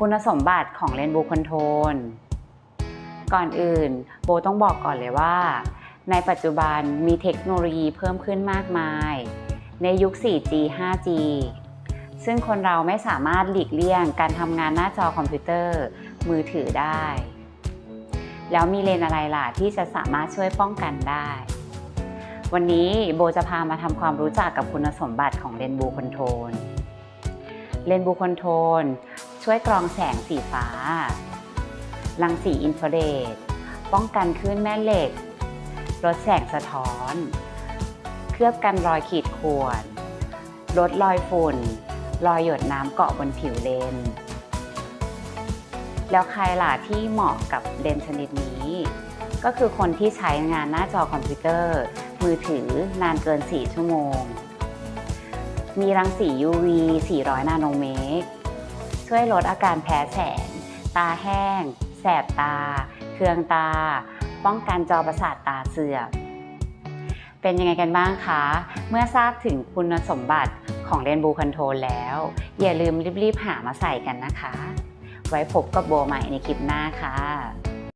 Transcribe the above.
คุณสมบัติของ Rainbow Control ก่อนอื่นโบต้องบอกก่อนเลยว่า ในปัจจุบันมีเทคโนโลยีเพิ่มขึ้นมากมาย ในยุค 4G 5G ซึ่งคนเราไม่สามารถหลีกเลี่ยงการทำงานหน้าจอคอมพิวเตอร์ มือถือได้ แล้วมีเลนอะไรล่ะที่จะสามารถช่วยป้องกันได้ วันนี้โบจะพามาทำความรู้จักกับคุณสมบัติของเลนบูคอนโทน Rainbow Control Rainbow Control ช่วยกรองแสงสีฟ้า รังสีอินฟราเรด ป้องกันคลื่นแม่เหล็ก ลดแสงสะท้อน เคลือบกันรอยขีดข่วน ลดรอยฝุ่น รอยหยดน้ำเกาะบนผิวเลนส์แล้วใครล่ะที่เหมาะกับเลนส์ชนิดนี้ ก็คือคนที่ใช้งานหน้าจอคอมพิวเตอร์ มือถือนานเกิน 4 ชั่วโมง มีรังสี UV 400 นาโนเมตร ช่วยลดอาการแพ้แสง ตาแห้ง แสบตา เคืองตา ป้องกันจอประสาทตาเสื่อม เป็นยังไงกันบ้างคะ เมื่อทราบถึงคุณสมบัติของ Rainbow Control แล้ว อย่าลืมรีบๆหามาใส่กันนะคะ ไว้พบกับโบใหม่ในคลิปหน้าค่ะ